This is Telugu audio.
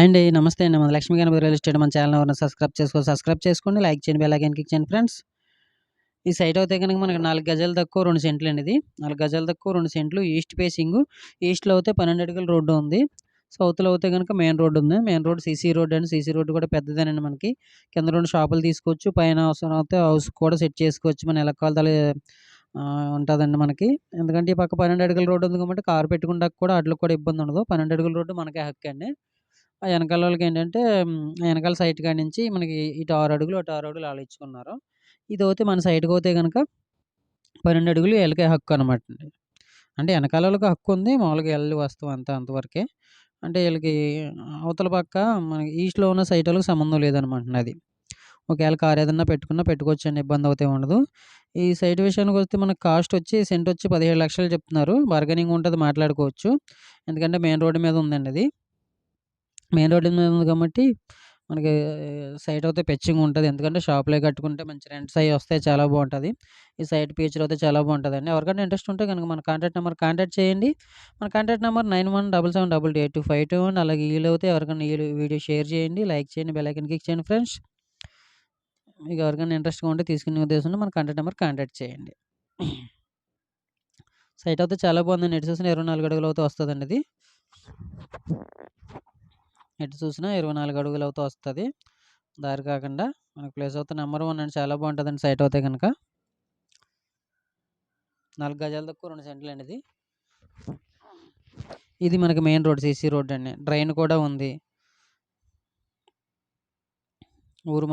అండ్ నమస్తే అండి. మన లక్ష్మీ గణపతి రియల్ ఎస్టేట్ మన ఛానల్ ఎవరైనా సబ్స్క్రైబ్ చేసుకో సబ్స్క్రైబ్ చేసుకోండి. లైక్ చేయండి. బెల్ ఐకాన్ క్లిక్ చేయండి ఫ్రెండ్స్. ఈ సైట్ అయితే కనుక మనకి నాలుగు గజాలు తక్కువ రెండు సెంట్లు అండి ఇది. నాలుగు గజాలు తక్కువ రెండు సెంట్లు. East facing. ఈస్ట్లో అయితే పన్నెండు అడుగుల రోడ్డు ఉంది. సౌత్లో అయితే కనుక మెయిన్ రోడ్ ఉంది. మెయిన్ రోడ్ సీసీ రోడ్ అండి సీసీ రోడ్ కూడా పెద్దదేనండి మనకి. కింద రెండు షాపులు తీసుకోవచ్చు. పైన అవసరం అయితే హౌస్ కూడా సెట్ చేసుకోవచ్చు. మన ఎలా కావాలి ఉంటుందండి మనకి. ఎందుకంటే ఈ పక్క పన్నెండు అడుగుల రోడ్డు ఉంది కాబట్టి కారు పెట్టుకుంటా కూడా అట్లా కూడా ఇబ్బంది ఉండదు. పన్నెండు అడుగుల రోడ్డు మనకే హక్కు అండి ఆ వెనకాల వాళ్ళకి ఏంటంటే వెనకాల సైట్ కాడి నుంచి మనకి ఇటు ఆరు అడుగులు అటు ఆరు అడుగులు అలా ఇచ్చుకున్నారు ఇది అయితే మన సైడ్కి పోతే కనుక పన్నెండు అడుగులు వీళ్ళకే హక్కు అనమాట అండి. అంటే వెనకాల వాళ్ళకి హక్కు ఉంది మామూలుగా వెళ్ళి వస్తాం అంతా అంతవరకే. అంటే వీళ్ళకి అవతల పక్క మనకి ఈస్ట్లో ఉన్న సైట్ వాళ్ళకి సంబంధం లేదనమాట అది. ఒకవేళ కార్ ఏదన్నా పెట్టుకున్నా పెట్టుకోవచ్చు అండి ఇబ్బంది అవుతే ఉండదు. ఈ సైట్ విషయానికి వస్తే మనకు కాస్ట్ వచ్చి సెంట్ వచ్చి పదిహేడు లక్షలు చెప్తున్నారు. బార్గెనింగ్ ఉంటుంది మాట్లాడుకోవచ్చు. ఎందుకంటే మెయిన్ రోడ్డు మీద ఉందండి అది. మెయిన్ రోడ్డు మీద ఉంది కాబట్టి మనకి సైట్ అయితే పెచ్చింగ్ ఉంటుంది. ఎందుకంటే షాప్లో కట్టుకుంటే మంచి రెంట్స్ అవి వస్తాయి చాలా బాగుంటుంది. ఈ సైట్ ఫీచర్ అయితే చాలా బాగుంటుంది అండి ఎవరికైనా ఇంట్రెస్ట్ ఉంటే కనుక మన కాంటాక్ట్ నెంబర్ కాంటాక్ట్ చేయండి. మన contact number nine one double seven double eight two five two one. అలాగే వీలు అయితే ఎవరికైనా ఈ వీడియో షేర్ చేయండి. లైక్ చేయండి. బెల్ క్లిక్ చేయండి ఫ్రెండ్స్. మీకు ఎవరికైనా ఇంట్రెస్ట్గా ఉంటే తీసుకునే ఉద్దేశంలో మన కాంటాక్ట్ నెంబర్ కాంటాక్ట్ చేయండి. సైట్ అయితే చాలా బాగుందండి ఎటు చూసిన ఇరవై నాలుగు అడుగులు అయితే వస్తుందండి ఇది. ఎటు చూసినా ఇరవై నాలుగు అడుగులు అవుతూ వస్తుంది. దారి కాకుండా మనకు ప్లేస్ అయితే నెంబర్ వన్ అండి చాలా బాగుంటుందండి సైట్ అయితే కనుక నాలుగు గజాల తక్కువ రెండు సెంట్లు అండి ఇది. ఇది మనకి మెయిన్ రోడ్ సీసీ రోడ్ అండి. డ్రైన్ కూడా ఉంది. ఊరు మధ్య